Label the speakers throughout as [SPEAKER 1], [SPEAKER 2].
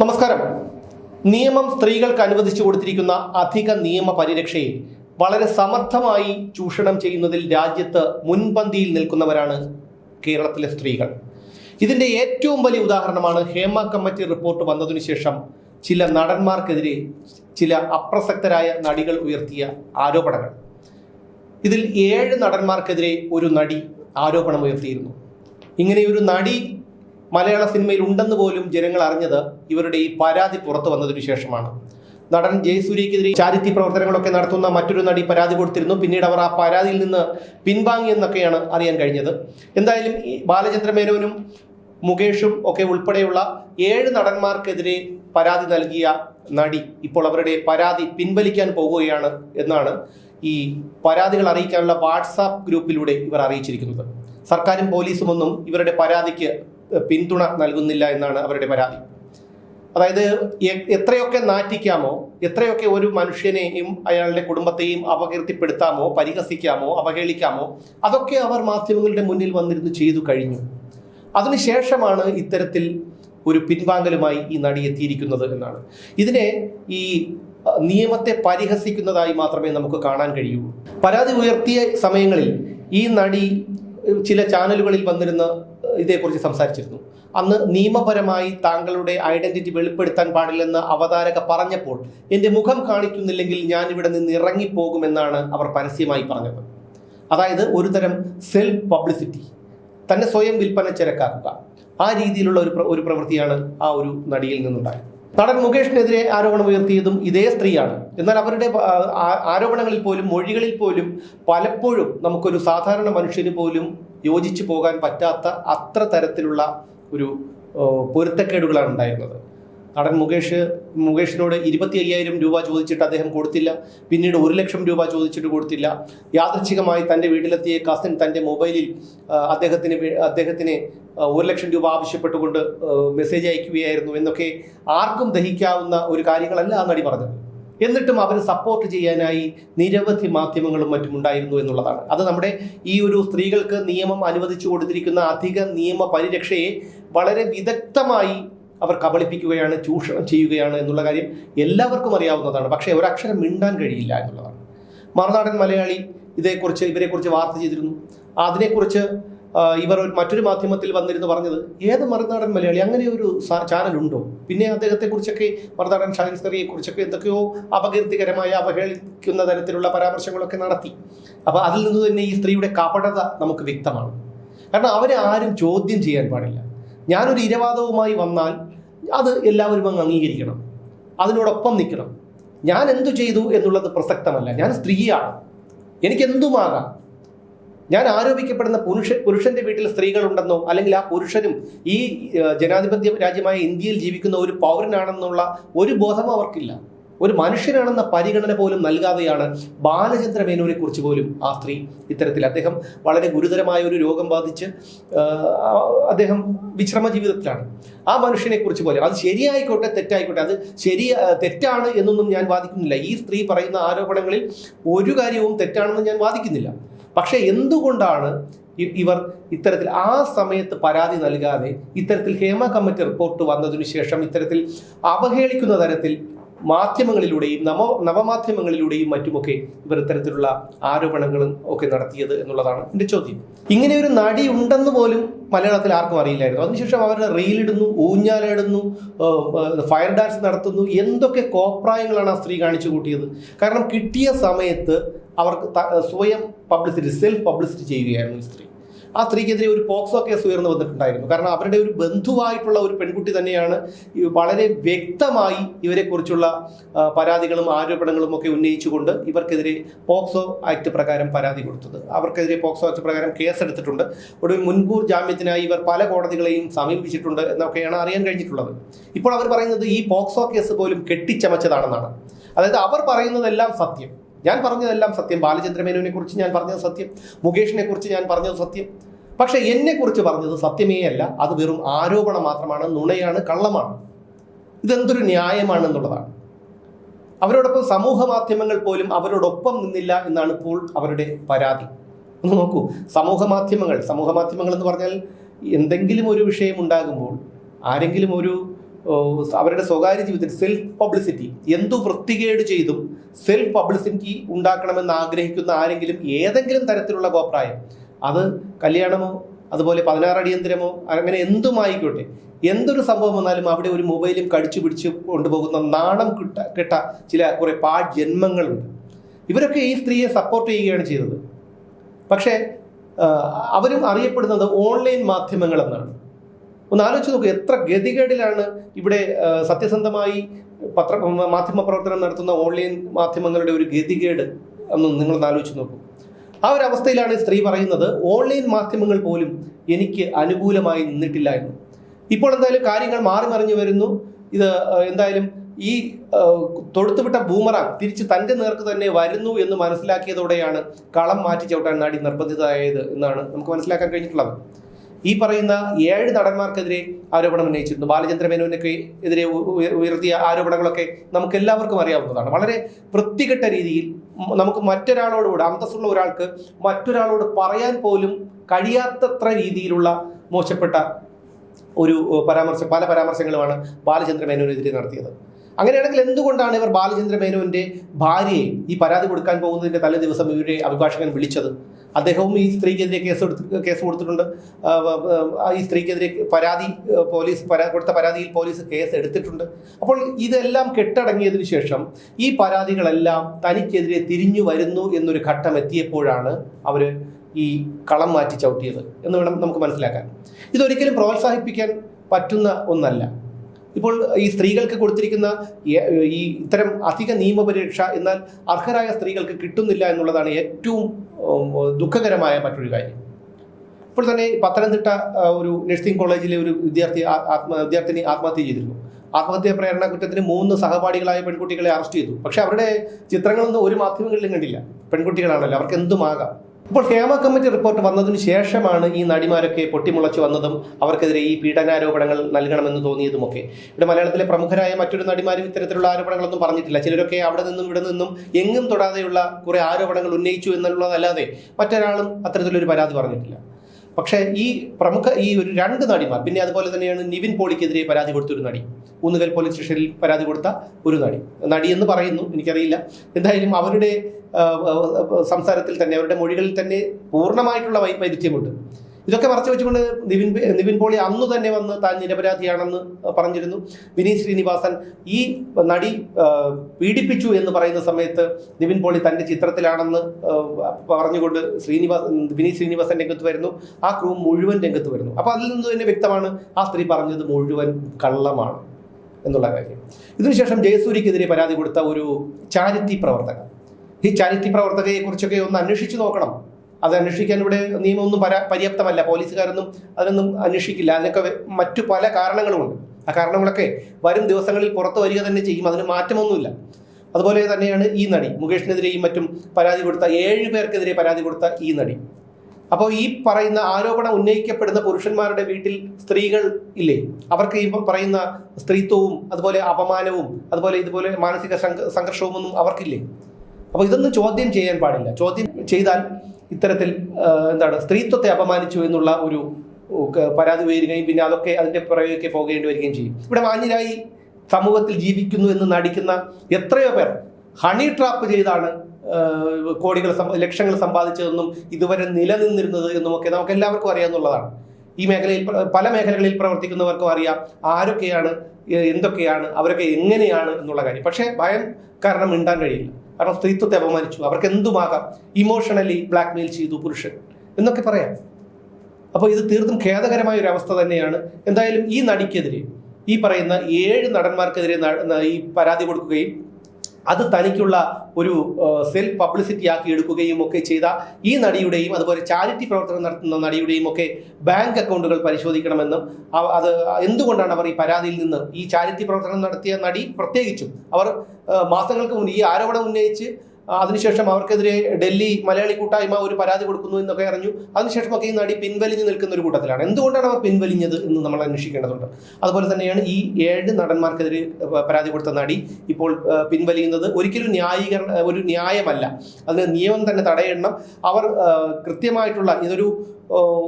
[SPEAKER 1] നമസ്കാരം. നിയമം സ്ത്രീകൾക്ക് അനുവദിച്ചു കൊടുത്തിരിക്കുന്ന അധിക നിയമ പരിരക്ഷയെ വളരെ സമർത്ഥമായി ചൂഷണം ചെയ്യുന്നതിൽ രാജ്യത്ത് മുൻപന്തിയിൽ നിൽക്കുന്നവരാണ് കേരളത്തിലെ സ്ത്രീകൾ. ഇതിന്റെ ഏറ്റവും വലിയ ഉദാഹരണമാണ് ഹേമ കമ്മിറ്റി റിപ്പോർട്ട് വന്നതിനു ശേഷം ചില നടന്മാർക്കെതിരെ ചില അപ്രസക്തരായ നടികൾ ഉയർത്തിയ ആരോപണങ്ങൾ. ഇതിൽ ഏഴ് നടന്മാർക്കെതിരെ ഒരു നടി ആരോപണം ഉയർത്തിയിരുന്നു. ഇങ്ങനെ ഒരു നടി മലയാള സിനിമയിൽ ഉണ്ടെന്ന് പോലും ജനങ്ങൾ അറിഞ്ഞത് ഇവരുടെ ഈ പരാതി പുറത്തു വന്നതിനു ശേഷമാണ്. നടൻ ജയസൂര്യക്കെതിരെ ചാരിറ്റി പ്രവർത്തനങ്ങളൊക്കെ നടത്തുന്ന മറ്റൊരു നടി പരാതി കൊടുത്തിരുന്നു. പിന്നീട് അവർ ആ പരാതിയിൽ നിന്ന് പിൻവാങ്ങിയെന്നൊക്കെയാണ് അറിയാൻ കഴിഞ്ഞത്. എന്തായാലും ഈ ബാലചന്ദ്ര മേനോനും മുകേഷും ഒക്കെ ഉൾപ്പെടെയുള്ള ഏഴ് നടന്മാർക്കെതിരെ പരാതി നൽകിയ നടി ഇപ്പോൾ അവരുടെ പരാതി പിൻവലിക്കാൻ പോവുകയാണ് എന്നാണ് ഈ പരാതികൾ അറിയിക്കാനുള്ള വാട്സാപ്പ് ഗ്രൂപ്പിലൂടെ ഇവർ അറിയിച്ചിരിക്കുന്നത്. സർക്കാരും പോലീസും ഒന്നും ഇവരുടെ പരാതിക്ക് പിന്തുണ നൽകുന്നില്ല എന്നാണ് അവരുടെ പരാതി. അതായത് എത്രയൊക്കെ നാറ്റിക്കാമോ എത്രയൊക്കെ ഒരു മനുഷ്യനെയും അയാളുടെ കുടുംബത്തെയും അപകീർത്തിപ്പെടുത്താമോ പരിഹസിക്കാമോ അവഹേളിക്കാമോ അതൊക്കെ അവർ മാധ്യമങ്ങളുടെ മുന്നിൽ വന്നിരുന്ന് ചെയ്തു കഴിഞ്ഞു. അതിനുശേഷമാണ് ഇത്തരത്തിൽ ഒരു പിൻവാങ്ങലുമായി ഈ നടി എത്തിയിരിക്കുന്നത് എന്നാണ്. ഇതിനെ ഈ നിയമത്തെ പരിഹസിക്കുന്നതായി മാത്രമേ നമുക്ക് കാണാൻ കഴിയൂ. പരാതി ഉയർത്തിയ സമയങ്ങളിൽ ഈ നടി ചില ചാനലുകളിൽ വന്നിരുന്ന് ഇതേക്കുറിച്ച് സംസാരിച്ചിരുന്നു. അന്ന് നിയമപരമായി താങ്കളുടെ ഐഡന്റിറ്റി വെളിപ്പെടുത്താൻ പാടില്ലെന്ന് അവതാരക പറഞ്ഞപ്പോൾ എന്റെ മുഖം കാണിക്കുന്നില്ലെങ്കിൽ ഞാൻ ഇവിടെ നിന്ന് ഇറങ്ങിപ്പോകുമെന്നാണ് അവർ പരസ്യമായി പറഞ്ഞത്. അതായത് ഒരുതരം സെൽഫ് പബ്ലിസിറ്റി തന്നെ സ്വയം വിൽപ്പന ചരക്കാക്കുക. ആ രീതിയിലുള്ള ഒരു ഒരു പ്രവൃത്തിയാണ് ആ ഒരു നടിയിൽ നിന്നുണ്ടായത്. നടൻ മുകേഷിനെതിരെ ആരോപണം ഉയർത്തിയതും ഇതേ സ്ത്രീയാണ്. എന്നാൽ അവരുടെ ആരോപണങ്ങളിൽ പോലും മൊഴികളിൽ പോലും പലപ്പോഴും നമുക്കൊരു സാധാരണ മനുഷ്യന് പോലും യോജിച്ചു പോകാൻ പറ്റാത്ത അത്ര തരത്തിലുള്ള ഒരു പൊരുത്തക്കേടുകളാണ് ഉണ്ടായിരുന്നത്. നടൻ മുകേഷ് മുകേഷിനോട് ഇരുപത്തി അയ്യായിരം രൂപ ചോദിച്ചിട്ട് അദ്ദേഹം കൊടുത്തില്ല. പിന്നീട് ഒരു ലക്ഷം രൂപ ചോദിച്ചിട്ട് കൊടുത്തില്ല. യാദൃച്ഛികമായി തന്റെ വീട്ടിലെത്തിയ കസിൻ തന്റെ മൊബൈലിൽ അദ്ദേഹത്തിന് അദ്ദേഹത്തിന് ഒരു ലക്ഷം രൂപ ആവശ്യപ്പെട്ടുകൊണ്ട് മെസ്സേജ് അയക്കുകയായിരുന്നു എന്നൊക്കെ ആർക്കും ദഹിക്കാവുന്ന ഒരു കാര്യങ്ങളല്ല ആ നടി പറഞ്ഞത്. എന്നിട്ടും അവർ സപ്പോർട്ട് ചെയ്യാനായി നിരവധി മാധ്യമങ്ങളും മറ്റും ഉണ്ടായിരുന്നു എന്നുള്ളതാണ്. അത് നമ്മുടെ ഈ ഒരു സ്ത്രീകൾക്ക് നിയമം അനുവദിച്ചു കൊടുത്തിരിക്കുന്ന അധിക നിയമ പരിരക്ഷയെ വളരെ വിദഗ്ധമായി അവർ കബളിപ്പിക്കുകയാണ് ചൂഷണം ചെയ്യുകയാണ് എന്നുള്ള കാര്യം എല്ലാവർക്കും അറിയാവുന്നതാണ്. പക്ഷേ ഒരക്ഷരം മിണ്ടാൻ കഴിയില്ല എന്നുള്ളതാണ്. മറുനാടൻ മലയാളി ഇതേക്കുറിച്ച് ഇവരെക്കുറിച്ച് വാർത്ത ചെയ്തിരുന്നു. അതിനെക്കുറിച്ച് ഇവർ മറ്റൊരു മാധ്യമത്തിൽ വന്നിരുന്നു പറഞ്ഞത് ഏത് മറുനാടൻ മലയാളി? അങ്ങനെ ഒരു ചാനലുണ്ടോ? പിന്നെ അദ്ദേഹത്തെക്കുറിച്ചൊക്കെ മറുനാടൻ ഷാഹിസ്തറിയെ കുറിച്ചൊക്കെ എന്തൊക്കെയോ അപകീർത്തികരമായ അവഹേളിക്കുന്ന തരത്തിലുള്ള പരാമർശങ്ങളൊക്കെ നടത്തി. അപ്പോൾ അതിൽ നിന്ന് തന്നെ ഈ സ്ത്രീയുടെ കപടത നമുക്ക് വ്യക്തമാണ്. കാരണം അവരെ ആരും ചോദ്യം ചെയ്യാൻ പാടില്ല. ഞാനൊരു ഇരവാദവുമായി വന്നാൽ അത് എല്ലാവരും അങ്ങ് അംഗീകരിക്കണം. അതിനോടൊപ്പം നിൽക്കണം. ഞാൻ എന്തു ചെയ്തു എന്നുള്ളത് പ്രസക്തമല്ല. ഞാൻ സ്ത്രീയാണ്. എനിക്ക് എന്തുമാകാം ഞാൻ ആരോപിക്കപ്പെടുന്ന പുരുഷ പുരുഷന്റെ വീട്ടിൽ സ്ത്രീകളുണ്ടെന്നോ അല്ലെങ്കിൽ ആ പുരുഷനും ഈ ജനാധിപത്യ രാജ്യമായ ഇന്ത്യയിൽ ജീവിക്കുന്ന ഒരു പൗരനാണെന്നുള്ള ഒരു ബോധം അവർക്കില്ല. ഒരു മനുഷ്യനാണെന്ന പരിഗണന പോലും നൽകാതെയാണ് ബാലചന്ദ്ര മേനോനെ കുറിച്ച് പോലും ആ സ്ത്രീ ഇത്തരത്തിൽ അദ്ദേഹം വളരെ ഗുരുതരമായ ഒരു രോഗം ബാധിച്ച് അദ്ദേഹം വിശ്രമ ജീവിതത്തിലാണ്. ആ മനുഷ്യനെ കുറിച്ച് പോലും. അത് ശരിയായിക്കോട്ടെ തെറ്റായിക്കോട്ടെ അത് ശരി തെറ്റാണ് എന്നൊന്നും ഞാൻ വാദിക്കുന്നില്ല. ഈ സ്ത്രീ പറയുന്ന ആരോപണങ്ങളിൽ ഒരു കാര്യവും തെറ്റാണെന്ന് ഞാൻ വാദിക്കുന്നില്ല. പക്ഷേ എന്തുകൊണ്ടാണ് ഇവർ ഇത്തരത്തിൽ ആ സമയത്ത് പരാതി നൽകാതെ ഇത്തരത്തിൽ ഹേമ കമ്മിറ്റി റിപ്പോർട്ട് വന്നതിനു ശേഷം ഇത്തരത്തിൽ അവഹേളിക്കുന്ന തരത്തിൽ മാധ്യമങ്ങളിലൂടെയും നവ നവമാധ്യമങ്ങളിലൂടെയും മറ്റുമൊക്കെ ഇവർ ഇത്തരത്തിലുള്ള ആരോപണങ്ങളും ഒക്കെ നടത്തിയത് എന്നുള്ളതാണ് എന്റെ ചോദ്യം. ഇങ്ങനെ ഒരു നടി ഉണ്ടെന്ന് പോലും മലയാളത്തിൽ ആർക്കും അറിയില്ലായിരുന്നു. അതിനുശേഷം അവരുടെ റീലിടുന്നു ഊഞ്ഞാലിടുന്നു ഫയർ ഡാൻസ് നടത്തുന്നു എന്തൊക്കെ കോപ്രായങ്ങളാണ് ആ സ്ത്രീ കാണിച്ചു കൂട്ടിയത്. കാരണം കിട്ടിയ സമയത്ത് അവർക്ക് സ്വയം പബ്ലിസിറ്റി സെൽഫ് പബ്ലിസിറ്റി ചെയ്യുകയായിരുന്നു ഈ സ്ത്രീ. ആ സ്ത്രീക്കെതിരെ ഒരു പോക്സോ കേസ് ഉയർന്നു വന്നിട്ടുണ്ടായിരുന്നു. കാരണം അവരുടെ ഒരു ബന്ധുവായിട്ടുള്ള ഒരു പെൺകുട്ടി തന്നെയാണ് വളരെ വ്യക്തമായി ഇവരെക്കുറിച്ചുള്ള പരാതികളും ആരോപണങ്ങളും ഒക്കെ ഉന്നയിച്ചുകൊണ്ട് ഇവർക്കെതിരെ പോക്സോ ആക്ട് പ്രകാരം പരാതി കൊടുത്തത്. അവർക്കെതിരെ പോക്സോ ആക്ട് പ്രകാരം കേസെടുത്തിട്ടുണ്ട്. ഒടുവിൽ മുൻകൂർ ജാമ്യത്തിനായി ഇവർ പല കോടതികളെയും സമീപിച്ചിട്ടുണ്ട് എന്നൊക്കെയാണ് അറിയാൻ കഴിഞ്ഞിട്ടുള്ളത്. ഇപ്പോൾ അവർ പറയുന്നത് ഈ പോക്സോ കേസ് പോലും കെട്ടിച്ചമച്ചതാണെന്നാണ്. അതായത് അവർ പറയുന്നതെല്ലാം സത്യം. ഞാൻ പറഞ്ഞതെല്ലാം സത്യം. ബാലചന്ദ്ര മേനോനെ കുറിച്ച് ഞാൻ പറഞ്ഞത് സത്യം. മുകേഷിനെ കുറിച്ച് ഞാൻ പറഞ്ഞത് സത്യം. പക്ഷെ എന്നെക്കുറിച്ച് പറഞ്ഞത് സത്യമേ അല്ല. അത് വെറും ആരോപണം മാത്രമാണ്. നുണയാണ് കള്ളമാണ്. ഇതെന്തൊരു ന്യായമാണെന്നുള്ളതാണ്. അവരോടൊപ്പം സമൂഹ മാധ്യമങ്ങൾ പോലും അവരോടൊപ്പം നിന്നില്ല എന്നാണ് ഇപ്പോൾ അവരുടെ പരാതി. ഒന്ന് നോക്കൂ. സമൂഹ മാധ്യമങ്ങൾ സമൂഹ മാധ്യമങ്ങൾ എന്ന് പറഞ്ഞാൽ എന്തെങ്കിലും ഒരു വിഷയം ഉണ്ടാകുമ്പോൾ ആരെങ്കിലും ഒരു അവരുടെ സ്വകാര്യ ജീവിതത്തിൽ സെൽഫ് പബ്ലിസിറ്റി എന്തു വൃത്തികേട് ചെയ്തും സെൽഫ് പബ്ലിസിറ്റി ഉണ്ടാക്കണമെന്ന് ആഗ്രഹിക്കുന്ന ആരെങ്കിലും ഏതെങ്കിലും തരത്തിലുള്ള കോപ്രായം അത് കല്യാണമോ അതുപോലെ പതിനാറടിയന്തരമോ അങ്ങനെ എന്തുമായിക്കോട്ടെ എന്തൊരു സംഭവം വന്നാലും അവിടെ ഒരു മൊബൈലും കടിച്ചു പിടിച്ച് കൊണ്ടുപോകുന്ന നാണം കിട്ട കിട്ട ചില കുറേ പാ ജന്മങ്ങളുണ്ട് ഇവരൊക്കെ ഈ സ്ത്രീയെ സപ്പോർട്ട് ചെയ്യുകയാണ് ചെയ്തത്. പക്ഷേ അവരും അറിയപ്പെടുന്നത് ഓൺലൈൻ മാധ്യമങ്ങൾ എന്നാണ് ഒന്ന് ആലോചിച്ച് നോക്കൂ എത്ര ഗതികേടിലാണ് ഇവിടെ സത്യസന്ധമായി പത്ര മാധ്യമ പ്രവർത്തനം നടത്തുന്ന ഓൺലൈൻ മാധ്യമങ്ങളുടെ ഒരു ഗതികേട് എന്ന് നിങ്ങളൊന്ന് ആലോചിച്ച് നോക്കൂ. ആ ഒരു അവസ്ഥയിലാണ് സ്ത്രീ പറയുന്നത് ഓൺലൈൻ മാധ്യമങ്ങൾ പോലും എനിക്ക് അനുകൂലമായി നിന്നിട്ടില്ല എന്ന്. ഇപ്പോൾ എന്തായാലും കാര്യങ്ങൾ മാറി മറിഞ്ഞു വരുന്നു. ഇത് എന്തായാലും ഈ തൊടുത്തുവിട്ട ബൂമറാങ് തിരിച്ച് തന്റെ നേർക്ക് തന്നെ വരുന്നു എന്ന് മനസ്സിലാക്കിയതോടെയാണ് കളം മാറ്റി ചവിട്ടാൻ നടി നിർബന്ധിതമായത് എന്നാണ് നമുക്ക് മനസ്സിലാക്കാൻ കഴിഞ്ഞിട്ടുള്ളത്. ഈ പറയുന്ന ഏഴ് നടന്മാർക്കെതിരെ ആരോപണം ഉന്നയിച്ചിരുന്നു. ബാലചന്ദ്ര മേനോനൊക്കെ എതിരെ ഉയർത്തിയ ആരോപണങ്ങളൊക്കെ നമുക്ക് എല്ലാവർക്കും അറിയാവുന്നതാണ്. വളരെ വൃത്തികെട്ട രീതിയിൽ നമുക്ക് മറ്റൊരാളോടുകൂടെ അന്തസ്സുള്ള ഒരാൾക്ക് മറ്റൊരാളോട് പറയാൻ പോലും കഴിയാത്തത്ര രീതിയിലുള്ള മോശപ്പെട്ട ഒരു പരാമർശം പല പരാമർശങ്ങളുമാണ് ബാലചന്ദ്ര മേനോനെതിരെ നടത്തിയത്. അങ്ങനെയാണെങ്കിൽ എന്തുകൊണ്ടാണ് ഇവർ ബാലചന്ദ്ര മേനോന്റെ ഭാര്യയെ ഈ പരാതി കൊടുക്കാൻ പോകുന്നതിന്റെ തലേ ദിവസം ഇവരുടെ അഭിഭാഷകൻ വിളിച്ചത്? അദ്ദേഹവും ഈ സ്ത്രീക്കെതിരെ കേസ് എടുത്ത് കേസ് കൊടുത്തിട്ടുണ്ട്. ഈ സ്ത്രീക്കെതിരെ പരാതി പോലീസ് പരാ കൊടുത്ത പരാതിയിൽ പോലീസ് കേസ് എടുത്തിട്ടുണ്ട്. അപ്പോൾ ഇതെല്ലാം കെട്ടടങ്ങിയതിനു ശേഷം ഈ പരാതികളെല്ലാം തനിക്കെതിരെ തിരിഞ്ഞു വരുന്നു എന്നൊരു ഘട്ടം എത്തിയപ്പോഴാണ് അവർ ഈ കളം മാറ്റി ചവിട്ടിയത്. എന്ന് വേണം നമുക്ക് മനസ്സിലാക്കാൻ. ഇതൊരിക്കലും പ്രോത്സാഹിപ്പിക്കാൻ പറ്റുന്ന ഒന്നല്ല. ഇപ്പോൾ ഈ സ്ത്രീകൾക്ക് കൊടുത്തിരിക്കുന്ന ഈ- ഇത്തരം അധിക നിയമപരീക്ഷ എന്നാൽ അർഹരായ സ്ത്രീകൾക്ക് കിട്ടുന്നില്ല എന്നുള്ളതാണ് ഏറ്റവും ദുഃഖകരമായ മറ്റൊരു കാര്യം. ഇപ്പോൾ തന്നെ പത്തനംതിട്ട ഒരു നഴ്സിംഗ് കോളേജിലെ ഒരു വിദ്യാർത്ഥി ആത്മ വിദ്യാർത്ഥിനി ആത്മഹത്യ ചെയ്തിരുന്നു. ആത്മഹത്യാ പ്രേരണ കുറ്റത്തിന് മൂന്ന് സഹപാഠികളായ പെൺകുട്ടികളെ അറസ്റ്റ് ചെയ്തു. പക്ഷെ അവരുടെ ചിത്രങ്ങളൊന്നും ഒരു മാധ്യമങ്ങളിലും കണ്ടില്ല. പെൺകുട്ടികളാണല്ലോ അവർക്ക് എന്തുമാകാം ഇപ്പോൾ ഹേമ കമ്മിറ്റി റിപ്പോർട്ട് വന്നതിന് ശേഷമാണ് ഈ നടിമാരൊക്കെ പൊട്ടിമുളച്ചു വന്നതും അവർക്കെതിരെ ഈ പീഡനാരോപണങ്ങൾ നൽകണമെന്ന് തോന്നിയതുമൊക്കെ. ഇവിടെ മലയാളത്തിലെ പ്രമുഖരായ മറ്റൊരു നടിമാരും ഇത്തരത്തിലുള്ള ആരോപണങ്ങളൊന്നും പറഞ്ഞിട്ടില്ല. ചിലരൊക്കെ അവിടെ നിന്നും ഇവിടെ നിന്നും എങ്ങും തൊടാതെയുള്ള കുറെ ആരോപണങ്ങൾ ഉന്നയിച്ചു എന്നുള്ളതല്ലാതെ മറ്റൊരാളും അത്തരത്തിലൊരു പരാതി പറഞ്ഞിട്ടില്ല. പക്ഷേ ഈ പ്രമുഖ ഈ ഒരു രണ്ട് നടിമാർ പിന്നെ അതുപോലെ തന്നെയാണ് നിവിൻ പോളിക്കെതിരെ പരാതി കൊടുത്ത ഒരു നടി ഊന്നുകൽ പോലീസ് സ്റ്റേഷനിൽ പരാതി കൊടുത്ത ഒരു നടി. നടി എന്ന് പറയുന്നു എനിക്കറിയില്ല. എന്തായാലും അവരുടെ സംസാരത്തിൽ തന്നെ അവരുടെ മൊഴികളിൽ തന്നെ പൂർണമായിട്ടുള്ള വൈ വൈരുദ്ധ്യമുണ്ട്. ഇതൊക്കെ മറച്ചു വെച്ചുകൊണ്ട് നിവിൻ നിവിൻ പോളി അന്ന് തന്നെ വന്ന് താൻ നിരപരാധിയാണെന്ന് പറഞ്ഞിരുന്നു. വിനീത് ശ്രീനിവാസൻ ഈ നടി പീഡിപ്പിച്ചു എന്ന് പറയുന്ന സമയത്ത് നിവിൻ പോളി തന്റെ ചിത്രത്തിലാണെന്ന് പറഞ്ഞുകൊണ്ട് ശ്രീനിവാസ് വിനീത് ശ്രീനിവാസൻ രംഗത്ത് വരുന്നു. ആ ക്രൂ മുഴുവൻ രംഗത്ത് വരുന്നു. അപ്പോൾ അതിൽ നിന്ന് തന്നെ വ്യക്തമാണ് ആ സ്ത്രീ പറഞ്ഞത് മുഴുവൻ കള്ളമാണ് എന്നുള്ള കാര്യം. ഇതിനുശേഷം ജയസൂരിക്കെതിരെ പരാതി കൊടുത്ത ഒരു ചാരിറ്റി പ്രവർത്തകൻ. ഈ ചാരിറ്റി പ്രവർത്തകയെ കുറിച്ചൊക്കെ ഒന്ന് അന്വേഷിച്ചു നോക്കണം. അത് അന്വേഷിക്കാൻ ഇവിടെ നിയമമൊന്നും പരാ പര്യാപ്തമല്ല. പോലീസുകാരൊന്നും അതിനൊന്നും അന്വേഷിക്കില്ല. അതിനൊക്കെ മറ്റു പല കാരണങ്ങളുമുണ്ട്. ആ കാരണങ്ങളൊക്കെ വരും ദിവസങ്ങളിൽ പുറത്തു വരിക തന്നെ ചെയ്യും. അതിന് മാറ്റമൊന്നുമില്ല. അതുപോലെ തന്നെയാണ് ഈ നടി. മുകേഷിനെതിരെയും മറ്റും പരാതി കൊടുത്ത ഏഴ് പേർക്കെതിരെ പരാതി കൊടുത്ത ഈ നടി. അപ്പോൾ ഈ പറയുന്ന ആരോപണം ഉന്നയിക്കപ്പെടുന്ന പുരുഷന്മാരുടെ വീട്ടിൽ സ്ത്രീകൾ ഇല്ലേ? അവർക്ക് ഈ പറയുന്ന സ്ത്രീത്വവും അതുപോലെ അപമാനവും അതുപോലെ ഇതുപോലെ മാനസിക സംഘ- സംഘർഷവും ഒന്നും അവർക്കില്ലേ? അപ്പോൾ ഇതൊന്നും ചോദ്യം ചെയ്യാൻ പാടില്ല. ചോദ്യം ചെയ്താൽ ഇത്തരത്തിൽ എന്താണ് സ്ത്രീത്വത്തെ അപമാനിച്ചു എന്നുള്ള ഒരു പരാതി ഉയരുകയും പിന്നെ അതൊക്കെ അതിന്റെ പുറകെയൊക്കെ പോകേണ്ടി വരികയും ചെയ്യും. ഇവിടെ മാന്യരായി സമൂഹത്തിൽ ജീവിക്കുന്നു എന്ന് നടിക്കുന്ന എത്രയോ പേർ ഹണി ട്രാപ്പ് ചെയ്താണ് കോടികൾ ലക്ഷങ്ങൾ സമ്പാദിച്ചതെന്നും ഇതുവരെ നിലനിന്നിരുന്നത് എന്നുമൊക്കെ നമുക്ക് എല്ലാവർക്കും അറിയാമെന്നുള്ളതാണ് ഈ മേഖലയിൽ പല മേഖലകളിൽ പ്രവർത്തിക്കുന്നവർക്കും അറിയാം ആരൊക്കെയാണ് എന്തൊക്കെയാണ് അവരൊക്കെ എങ്ങനെയാണ് എന്നുള്ള കാര്യം. പക്ഷേ ഭയം കാരണം മിണ്ടാൻ കഴിയില്ല. കാരണം സ്ത്രീത്വത്തെ അപമാനിച്ചു. അവർക്ക് എന്തുമാകാം ഇമോഷണലി ബ്ലാക്ക്മെയിൽ ചെയ്തു പുരുഷൻ. എന്നൊക്കെ പറയാം. അപ്പോൾ ഇത് തീർത്തും ഖേദകരമായ ഒരു അവസ്ഥ തന്നെയാണ്. എന്തായാലും ഈ നടിക്കെതിരെ ഈ പറയുന്ന ഏഴ് നടന്മാർക്കെതിരെ ഈ പരാതി കൊടുക്കുകയും അത് തനിക്കുള്ള ഒരു സെൽഫ് പബ്ലിസിറ്റി ആക്കി എടുക്കുകയും ഒക്കെ ചെയ്ത ഈ നടിയുടെയും അതുപോലെ ചാരിറ്റി പ്രവർത്തനം നടത്തുന്ന നടിയുടെയും ഒക്കെ ബാങ്ക് അക്കൗണ്ടുകൾ പരിശോധിക്കണമെന്നും അത് എന്തുകൊണ്ടാണ് അവർ ഈ പരാതിയിൽ നിന്ന് ഈ ചാരിറ്റി പ്രവർത്തനം നടത്തിയ നടി പ്രത്യേകിച്ചും? അവർ മാസങ്ങൾക്ക് മുന്നേ ഈ ആരോപണം ഉന്നയിച്ച് അതിനുശേഷം അവർക്കെതിരെ ഡൽഹി മലയാളി കൂട്ടായ്മ ഒരു പരാതി കൊടുക്കുന്നു എന്നൊക്കെ അറിഞ്ഞു. അതിനുശേഷം ഒക്കെ ഈ നടി പിൻവലിഞ്ഞു നിൽക്കുന്ന ഒരു കൂട്ടത്തിലാണ്. എന്തുകൊണ്ടാണ് അവർ പിൻവലിഞ്ഞത് എന്ന് നമ്മൾ അന്വേഷിക്കേണ്ടതുണ്ട്. അതുപോലെ തന്നെയാണ് ഈ ഏഴ് നടന്മാർക്കെതിരെ പരാതി കൊടുത്ത നടി ഇപ്പോൾ പിൻവലിയുന്നത് ഒരിക്കലും ന്യായീകരണ ഒരു ന്യായമല്ല. അതിന് നിയമം തന്നെ തടയണം അവർ കൃത്യമായിട്ടുള്ള ഇതൊരു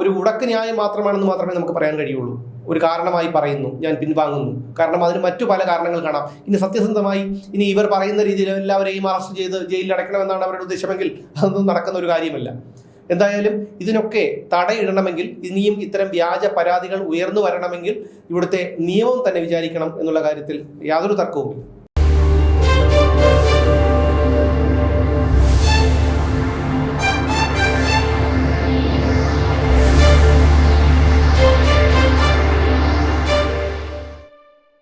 [SPEAKER 1] ഒരു ഉടക്ക് ന്യായം മാത്രമാണെന്ന് മാത്രമേ നമുക്ക് പറയാൻ കഴിയുള്ളൂ. ഒരു കാരണമായി പറയുന്നു. ഞാൻ പിൻവാങ്ങുന്നു. കാരണം അതിന് മറ്റു പല കാരണങ്ങൾ കാണാം. ഇനി സത്യസന്ധമായി ഇനി ഇവർ പറയുന്ന രീതിയിൽ എല്ലാവരെയും അറസ്റ്റ് ചെയ്ത് ജയിലിൽ അടയ്ക്കണമെന്നാണ് അവരുടെ ഉദ്ദേശമെങ്കിൽ അതൊന്നും നടക്കുന്ന ഒരു കാര്യമല്ല. എന്തായാലും ഇതിനൊക്കെ തടയിടണമെങ്കിൽ ഇനിയും ഇത്തരം വ്യാജ പരാതികൾ ഉയർന്നു വരണമെങ്കിൽ ഇവിടുത്തെ നിയമം തന്നെ വിചാരിക്കണം എന്നുള്ള കാര്യത്തിൽ യാതൊരു തർക്കവുമില്ല.